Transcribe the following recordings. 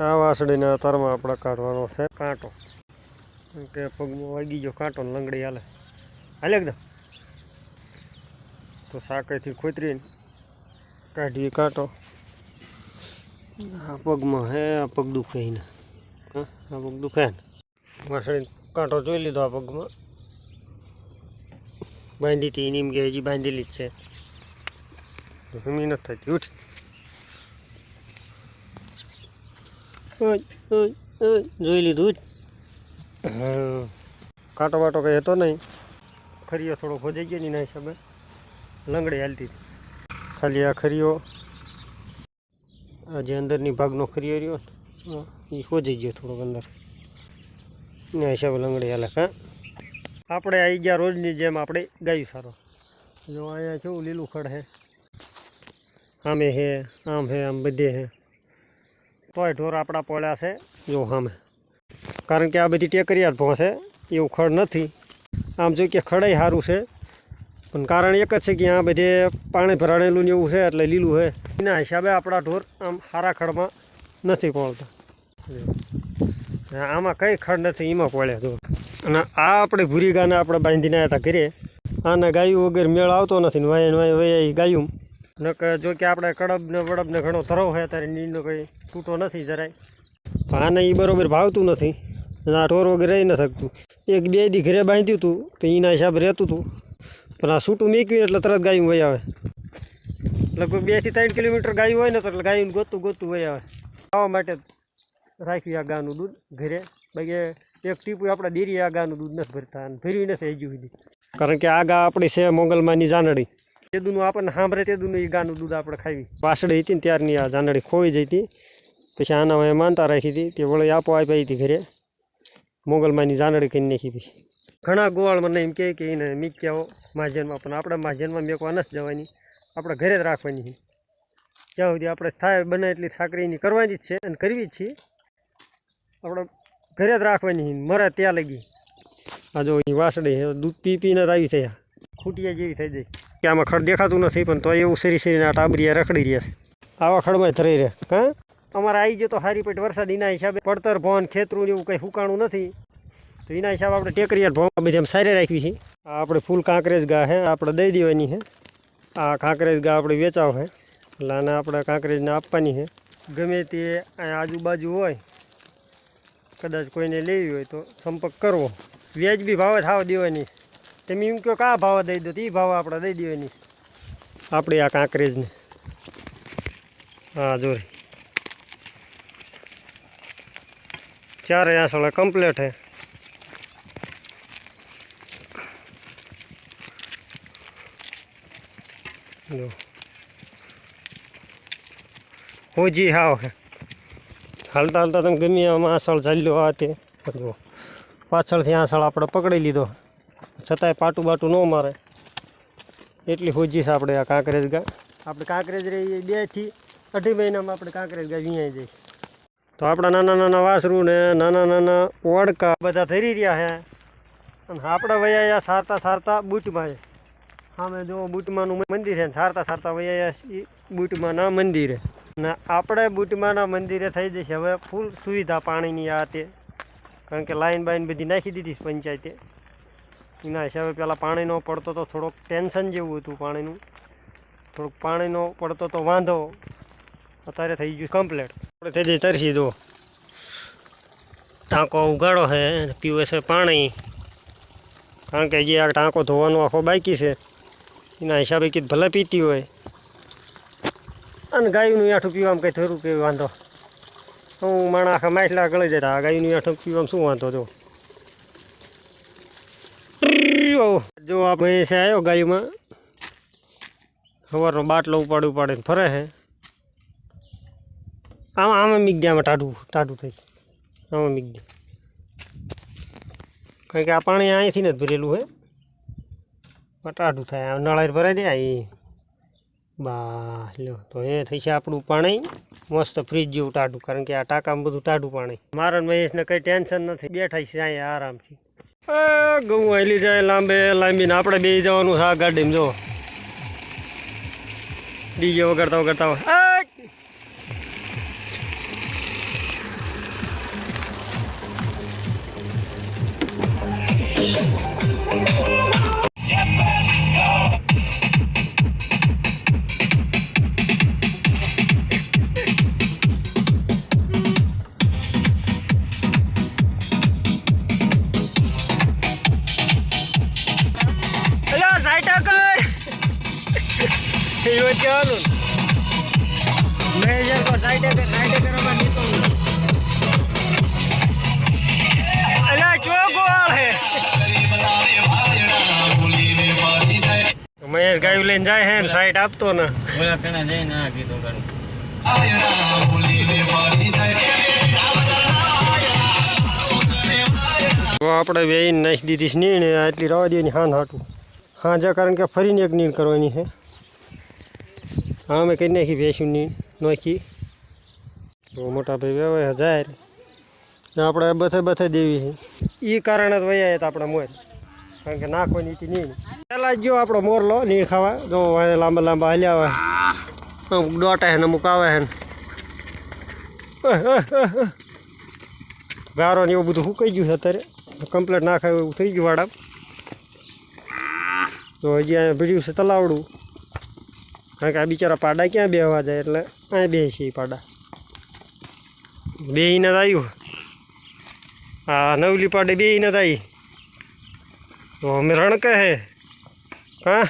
આ વાસળીના તારમાં આપણે કાઢવાનો છે કાંટો. કે પગમાં વાગી ગયો કાંટો ને લંગડી હાલે. હાલે એકદમ. તો સાકેથી ખોતરીને કાઢીએ કાંટો. આ પગમાં હે, આ પગ દુખે એને. હા, આ પગ દુખે ને વાસળી કાંટો જોઈ લીધો આ પગમાં. બાંધી હતી, એની એમ કે હજી બાંધેલી જ છે. જમી નથી થતી, ઉઠ. જોઈ લીધું જ. કાંટો વાટો કંઈ હતો નહીં. ખરીયો થોડો ખોજાઈ ગયો ને એના હિસાબે. લંગડી હાલતી હતી. ખાલી આ ખરીયો. આ જે અંદરની ભાગનો ખરીયો રહ્યો ને એ ખોજાઈ ગયો થોડોક અંદર. એના હિસાબે લંગડી હાલે, હા. આપણે આવી ગયા રોજની જેમ આપણે ગાયું સારો. જો અહીંયા કેવું લીલું ખડ હે આમે હે, આમ હે, આમ બધે હે. તોય ઢોર આપણા પોળ્યા છે. જો સામે કારણ કે આ બધી ટેકરિયા ભોંસે એવું ખડ નથી. આમ જોઈએ કે ખડાઈ સારું છે. પણ કારણ એક જ છે કે આ બધે પાણી ભરાણેલું ને એવું છે, એટલે લીલું છે. એના હિસાબે આપણા ઢોર આમ સારા ખડમાં નથી પોળતા. આમાં કંઈ ખડ નથી, એમાં પોળ્યા ઢોર અને આ આપણે ભૂરી ગાને આપણે બાંધીને આવ્યા હતા ઘરે. આને ગાયું વગર મેળ આવતો નથી વાય વાય વયા ગાયું. જો કે આપણે કડબ ને વડબ ને ઘણો ધરો છે ત્યારે નીરનો કંઈ છૂટો નથી જરાય. આને એ બરાબર ભાવતું નથી. આ ઢોર વગેરે રહી ન શકતું. એક બે દી ઘરે બાંધ્યું હતું તો એના હિસાબે રહેતું હતું પણ આ છૂટું મેક્યું એટલે તરત ગાયું વહી આવે. લગભગ બેથી ત્રણ કિલોમીટર ગાયું હોય ને તો એટલે ગાયું ગોતું ગોતું વહી આવે. ખાવા માટે રાખ્યું આ ગાનું દૂધ ઘરે. બાકી એક ટીપું આપણે ડેરી આ ગાનું દૂધ નથી ભરતા અને ભર્યું નથી હજી સુધી. કારણ કે આ ગા આપણી છે મોગલમાંની જાનડી. તેદુનું આપણને સાંભળે તેદુનું એ ગાનું દૂધ આપણે ખાવી વાસળી હતી ને ત્યારની આ ખોઈ જઈ હતી. પછી આના માનતા રાખી હતી તે વળી આપો આપી હતી ઘરે. મોગલમાંની જાનડી કરી નાખી પછી. ઘણા ગોવાળ મને એમ કહે કે એને મીક્યાઓ મહાજનમાં પણ આપણે માજનમાં મેકવા નથી જવાની. આપણે ઘરે જ રાખવાની છે. જ્યાં સુધી આપણે થાય બને એટલી સાકરીની કરવાની જ છે અને કરવી જ છીએ આપણે ઘરે જ રાખવાની છે. મરે ત્યાં લગી. આ જો વાસડી વાસળી દૂધ પી પીને જ આવી થયા. ખૂટિયા જેવી થઈ જાય. કે આમાં ખડ દેખાતું નથી, પણ તો એવું શરી શરીને ટાબરિયા રખડી રહ્યા છે. આવા ખડમાં ધરાઈ રહે હા? અમારે આવી ગયો તો સારી પેટ વરસાદ, એના હિસાબે પડતર ભોન ખેતરું એવું કંઈ હુકાણું નથી. તો એના હિસાબે આપણે ટેકરિયા ભોન બધી આમ સારી રાખવી છે. આ આપણે ફૂલ કાંકરેજ ગા છે આપણે દઈ દેવાની છે. આ કાંકરેજ ગા આપણે વેચાવ છે. એટલે આને આપણે કાંકરેજને આપવાની છે. ગમે તે આજુબાજુ હોય, કદાચ કોઈને લેવી હોય તો સંપર્ક કરવો. વ્યાજબી ભાવે થાવ દેવાની. તમે એમ કહો કા ભાવ દઈ દો, તો એ ભાવ આપણે દઈ દેવાની આપણે આ કાંકરેજને. હા, જોરી. ચારે આસળે કમ્પ્લેટ હે. જો. હોજી હાવ હાલતા હાલતા તમે ગમે આમાં આસળ ચાલ્યો આ તે. પાછળથી આસળ આપણે પકડી લીધો. છતાંય પાટું બાટું ન મારે. એટલી હોજી આપણે આ કાંકરેજ ગાય આપણે કાંકરેજ રહી બેથી અઢી મહિનામાં આપણે કાંકરેજ ગાય વિયાઈ જઈશ તો આપણા નાના નાના વાસરું ને નાના નાના ઓડકા બધા ધરી રહ્યા છે અને આપણે વયા સારતા સારતા બૂટમાં છે. સામે જો બૂટમાંનું મંદિર છે સારતા સારતા વયા બૂટમાના મંદિરે ને આપણે બૂટમાના મંદિરે થઈ જશે. હવે ફૂલ સુવિધા પાણીની આ તે. કારણ કે લાઈન બાઈન બધી નાખી દીધી પંચાયતે. એના હિસાબે પહેલાં પાણીનો પડતો તો થોડોક ટેન્શન જેવું હતું પાણીનું. થોડુંક પાણીનો પડતો તો વાંધો. અત્યારે થઈ ગયું કમ્પ્લેટ આપણે થઈ જઈ તરસી દો ટાંકો ઉગાડો છે પીવે છે પાણી. કારણ કે જે આ ટાંકો ધોવાનો આખો બાકી છે. એના હિસાબે કીધું ભલે પીતી હોય. અને ગાયનું આઠું પીવામાં કંઈ થોડું કે વાંધો. હું માણા આખા માછલા ગળી જતા. ગાયનું આઠું પીવામાં શું વાંધો જો જો આ ભેંસ આવ્યો ગાયમાં. સવારનો બાટલો ઉપાડ ઉપાડીને ફરે છે આમાં આમાં મીક ગયા ટાઢું ટાઢું થઈ આમાં મીક ગયા કારણ કે આ પાણી અહીંથી જ ભરેલું હે. ટાઢું થાય. નળાઈ ભરાઈ દે એ બા લો તો એ થઈ છે આપણું પાણી. મસ્ત ફ્રીજ જેવું ટાઢું. કારણ કે આ ટાંકામાં બધું ટાઢું પાણી. મારા મહેશને કંઈ ટેન્શન નથી. બેઠા છે અહીંયા આરામથી. ઘઉં હાલી જાય લાંબે લાંબીને આપણે બે જવાનું છે ગાડીમાં જો. ડીજે વગાડતા વગાડતા. સાઈડે સાઈડે કરવા નીતો અલા ચોગવાળ હે? મહેશ ગાયું લઈને જાય હે ને સાઈડ આપતો ને. ઓલા કણા જઈને આ કીધું કરું તો આપણે વેઈને નાખી દીધી છે નીણ આટલી રવા દેવાની હાન હાટું. હાંજા કારણ કે ફરીને એક નીણ કરવાની છે. હા મેં કરી નાખી ભેંસું નીણ નાખી. તો મોટા ભાઈ વેવાય હજાર ને આપણે બથે બથે દેવી છે. એ કારણે જ વૈયા હતા આપણે મોર કારણ કે નાખવાની નીતિ નહીં. પહેલાં ગયો આપણો મોરલો નહીં ખાવા. જો લાંબા લાંબા હાલ્યા હોય. અમુક ડોટા હે ને અમુક આવે હે ને. ગારો ને એવું બધું સુકાઈ ગયું છે અત્યારે. કમ્પ્લેટ નાખાય એવું થઈ ગયું વાડા તો હજી અહીંયા ભીડ્યું છે તલાવડું. કારણ કે આ બિચારા પાડા ક્યાં બેહવા જાય એટલે, અહીંયા બે છે એ પાડા. બેહીને જ આવ્યું હા, નવલી પાડે બે જ આવી અમે રણકે હે. હા?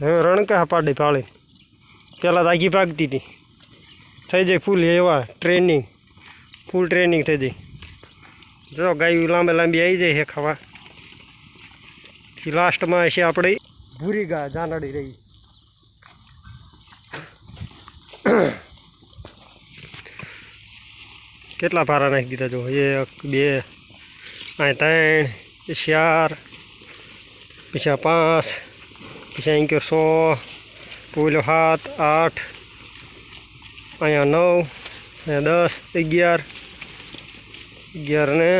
હવે રણકે હા પાડે પાળે પહેલાં દાગી ભાગતી હતી. થઈ જાય ફૂલ એવા ટ્રેનિંગ. ફૂલ ટ્રેનિંગ થઈ જાય. જો ગાયું લાંબે લાંબી આવી જાય હે ખાવા. પછી લાસ્ટમાં છે આપણી ભૂરી ગા જાનડી રહી. કેટલા ભારા નાખી દીધા જો? એક, બે, અહીં ત્રણ ચાર, પછી પાંચ, પછી અહીં ગયો સો પોલો સાત, આઠ અહીંયા નવ અહીંયા દસ, અગિયાર અગિયાર ને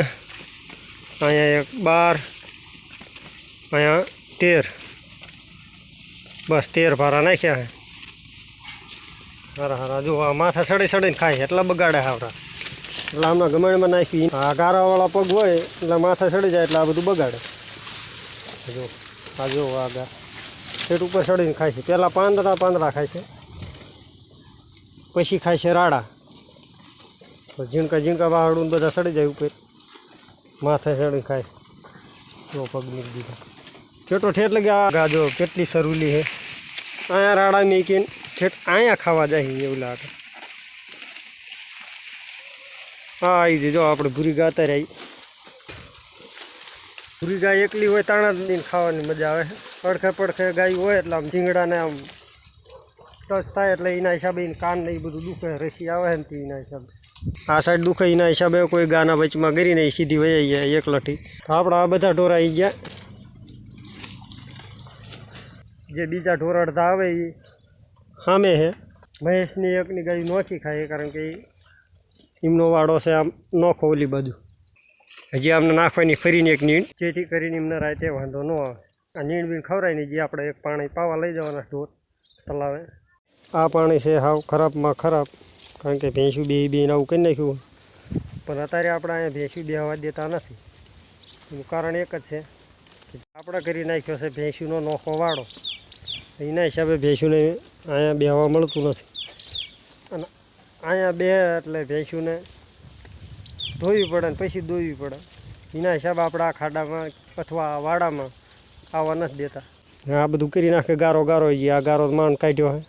અહીંયા એક બાર અહીંયા તેર. બસ તેર ભારા નાખ્યા હારા હારા, જો આ માથા સડી સડીને ખાય એટલા બગાડે હાવરા. એટલે આમના ગમણમાં નાખી. આ ગારાવાળા પગ હોય એટલે માથા સડી જાય એટલે આ બધું બગાડે. જો, આ જો આ પેટ ઉપર સડીને ખાય છે. પહેલાં પાંદડા પાંદડા ખાય છે. પછી ખાય છે રાડા. ઝીણકા ઝીણકા વાહડું બધા સડી જાય ઉપર. માથે સડી ખાય. જો પગ નીકળી દીધા. કેટલો ઠેઠ લગે આ ગાજો કેટલી સરુલી છે. અહીંયા રાડા મીકીને ઠેઠ અહીંયા ખાવા જાય એવું લાગે. હા આવી જો આપણે ભૂરી ગા અત્યારે આવી ભૂરી ગાય એકલી હોય, તાણા જ દઈને ખાવાની મજા આવે પડખે પડખે ગાય હોય, એટલે આમ ઝીંગડાને આમ ટચ થાય, એટલે એના હિસાબે કાન ને એ બધું દુખે, રસી આવે ને તે એના હિસાબે. આ સાઈડ દુખે, એના હિસાબે કોઈ ગાના વચમાં કરીને સીધી વહી જાય, એકલઠી. તો આપણે આ બધા ઢોરા આવી ગયા. જે બીજા ઢોરાડતા આવે એ સામે છે. મહેશની એકની ગાય નોખી ખાય કારણ કે એમનો વાડો છે આમ નોખો ઓલી બાજુ હજી આમને નાખવાની ફરીને એક નીણ. જેથી કરીને એમને રાતે વાંધો ન આવે. આ નીણ બીણ ખવડાય ને જે આપણે એક પાણી પાવા લઈ જવાના ઢોર તલાવે. આ પાણી છે હાવ ખરાબમાં ખરાબ. કારણ કે ભેંસું બે બે આવું કરી નાખ્યું. પણ અત્યારે આપણે અહીંયા ભેંસું બેહવા દેતા નથી. એનું કારણ એક જ છે કે આપણે કરી નાખ્યો છે ભેંસુનો નોખો વાળો એના હિસાબે ભેંસુને અહીંયા બેહવા મળતું નથી. અહીંયા બે એટલે ભેંસુને ધોવી પડે ને પછી દોવી પડે. એના હિસાબે આપણે આ ખાડામાં અથવા વાડામાં આવવા નથી દેતા. આ બધું કરી નાખે ગારો ગારો જે આ ગારો માંડ કાઢ્યો હોય